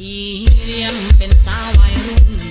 อีเลี้ยมเป็นสาววัยรุ่น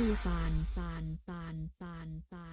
คือสารสารสารสารา